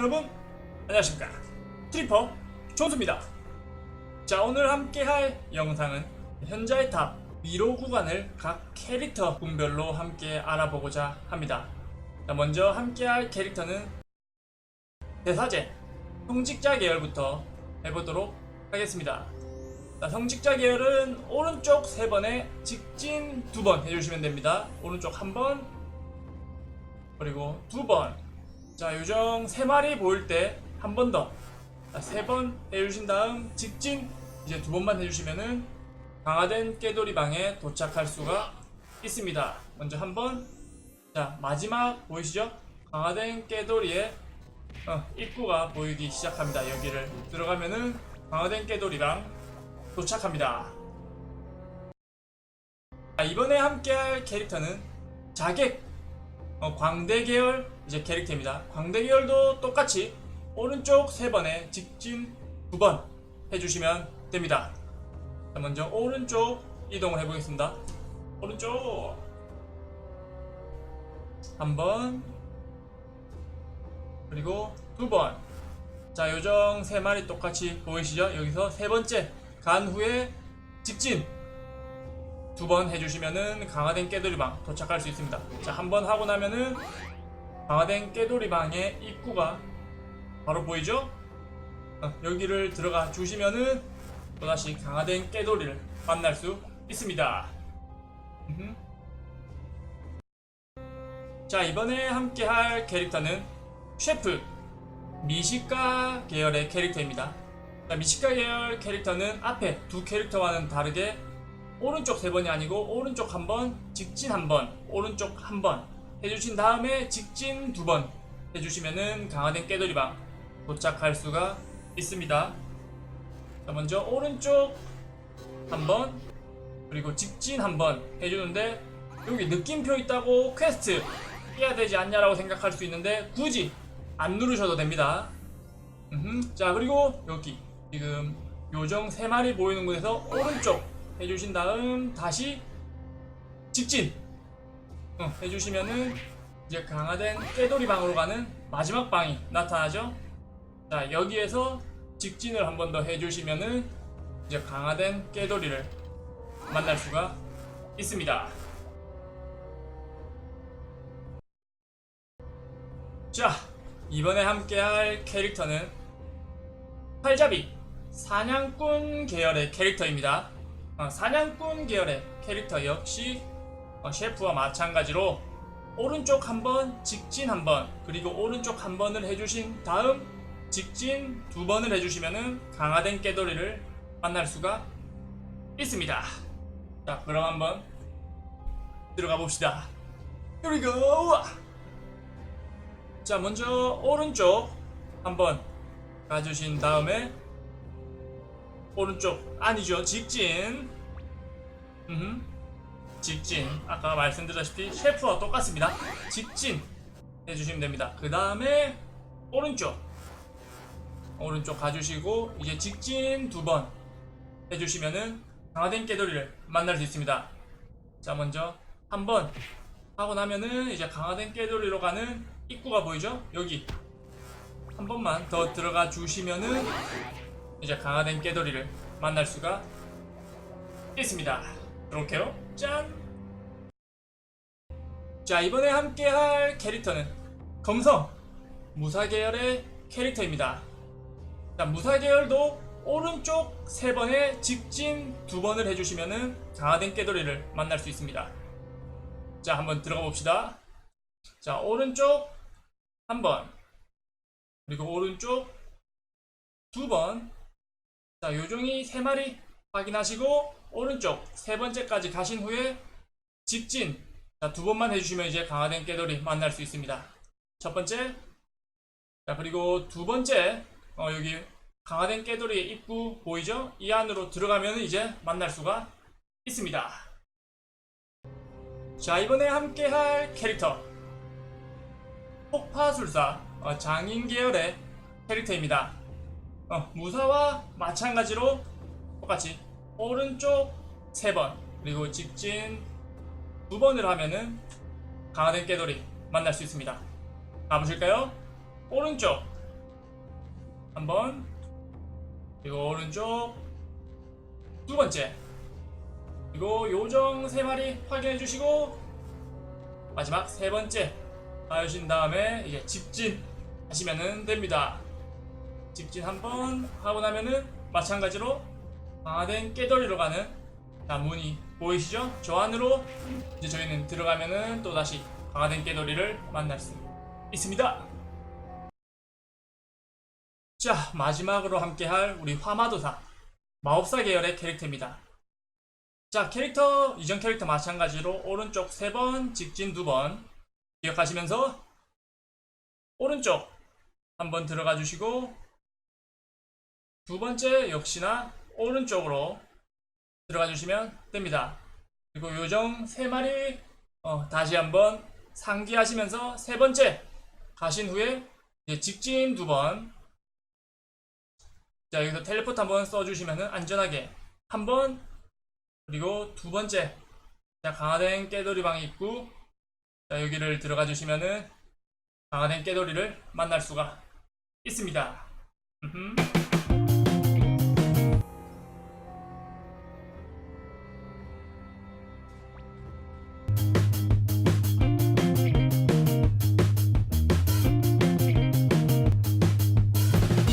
여러분 안녕하십니까. 트리퍼 총수입니다. 자 오늘 함께 할 영상은 현자의 탑 위로 구간을 각 캐릭터 분별로 함께 알아보고자 합니다. 자, 먼저 함께 할 캐릭터는 대사제 성직자 계열부터 해보도록 하겠습니다. 자, 성직자 계열은 오른쪽 3번에 직진 2번 해주시면 됩니다. 오른쪽 1번 그리고 2번 자, 요정 세 마리 보일 때 한 번 더. 세 번 해주신 다음 직진 이제 두 번만 해주시면은 강화된 깨돌이 방에 도착할 수가 있습니다. 먼저 한 번. 자, 마지막 보이시죠? 강화된 깨돌이의 어, 입구가 보이기 시작합니다. 여기를 들어가면은 강화된 깨돌이 방 도착합니다. 자, 이번에 함께할 캐릭터는 자객 어, 광대 계열 이제 캐릭터입니다. 광대 계열도 똑같이 오른쪽 세 번에 직진 두번 해주시면 됩니다. 자, 먼저 오른쪽 이동을 해보겠습니다. 오른쪽 한 번, 그리고 두 번. 자, 요정 세 마리 똑같이 보이시죠? 여기서 세 번째 간 후에 직진 두 번 해주시면은 강화된 깨돌이방 도착할 수 있습니다. 자, 한 번 하고 나면은 강화된 깨돌이방의 입구가 바로 보이죠? 어, 여기를 들어가 주시면은 또다시 강화된 깨돌이를 만날 수 있습니다. 자, 이번에 함께 할 캐릭터는 셰프 미식가 계열의 캐릭터입니다. 자, 미식가 계열 캐릭터는 앞에 두 캐릭터와는 다르게 오른쪽 세 번이 아니고 오른쪽 한 번, 직진 한 번, 오른쪽 한 번 해주신 다음에 직진 두 번 해주시면은 강화된 깨돌이방 도착할 수가 있습니다. 자, 먼저 오른쪽 한 번, 그리고 직진 한 번 해주는데 여기 느낌표 있다고 퀘스트 해야 되지 않냐라고 생각할 수 있는데 굳이 안 누르셔도 됩니다. 자 그리고 여기 지금 요정 세 마리 보이는 곳에서 오른쪽 해주신 다음 다시 직진 어, 해주시면은 이제 강화된 깨돌이 방으로 가는 마지막 방이 나타나죠. 자 여기에서 직진을 한 번 더 해주시면은 이제 강화된 깨돌이를 만날 수가 있습니다. 자 이번에 함께할 캐릭터는 팔잡이 사냥꾼 계열의 캐릭터입니다. 어, 사냥꾼 계열의 캐릭터 역시 어, 셰프와 마찬가지로 오른쪽 한 번, 직진 한 번, 그리고 오른쪽 한 번을 해주신 다음 직진 두 번을 해주시면은 강화된 깨돌이를 만날 수가 있습니다. 자, 그럼 한번 들어가 봅시다. Here we go! 자, 먼저 오른쪽 한번 가주신 다음에 오른쪽 아니죠. 직진. 음 직진. 아까 말씀드렸다시피 셰프와 똑같습니다. 직진 해주시면 됩니다. 그 다음에 오른쪽. 오른쪽 가주시고 이제 직진 두 번 해주시면은 강화된 깨돌이를 만날 수 있습니다. 자 먼저 한 번 하고 나면은 이제 강화된 깨돌이로 가는 입구가 보이죠? 여기. 한 번만 더 들어가 주시면은 이제 강화된 깨돌이를 만날 수가 있습니다. 이렇게요. 짠! 자, 이번에 함께 할 캐릭터는 검성 무사 계열의 캐릭터입니다. 자, 무사 계열도 오른쪽 세 번에 직진 두 번을 해주시면은 강화된 깨돌이를 만날 수 있습니다. 자, 한번 들어가 봅시다. 자, 오른쪽 한 번, 그리고 오른쪽 두 번, 자, 요종이 세 마리 확인하시고 오른쪽 세 번째까지 가신 후에 직진 자, 두 번만 해주시면 이제 강화된 깨돌이 만날 수 있습니다. 첫 번째 자 그리고 두 번째 어, 여기 강화된 깨돌이 입구 보이죠? 이 안으로 들어가면 이제 만날 수가 있습니다. 자 이번에 함께 할 캐릭터 폭파술사 어, 장인 계열의 캐릭터입니다. 어, 무사와 마찬가지로 똑같이 오른쪽 3번 그리고 직진 2번을 하면은 강화된 깨돌이 만날 수 있습니다. 가보실까요? 오른쪽 한번 그리고 오른쪽 두 번째 그리고 요정 세 마리 확인해 주시고 마지막 세 번째 하신 다음에 이제 직진 하시면은 됩니다. 직진 한번 하고 나면은 마찬가지로 강화된 깨돌이로 가는 자, 문이 보이시죠? 저 안으로 이제 저희는 들어가면은 또 다시 강화된 깨돌이를 만날 수 있습니다. 자, 마지막으로 함께할 우리 화마도사 마법사 계열의 캐릭터입니다. 자, 캐릭터 이전 캐릭터 마찬가지로 오른쪽 세 번, 직진 두번 기억하시면서 오른쪽 한번 들어가 주시고 두 번째 역시나 오른쪽으로 들어가 주시면 됩니다. 그리고 요정 세 마리 어, 다시 한번 상기하시면서 세 번째 가신 후에 직진 두 번. 자 여기서 텔레포트 한번 써주시면은 안전하게 한 번 그리고 두 번째 자 강화된 깨돌이 방이 있고 자 여기를 들어가 주시면은 강화된 깨돌이를 만날 수가 있습니다.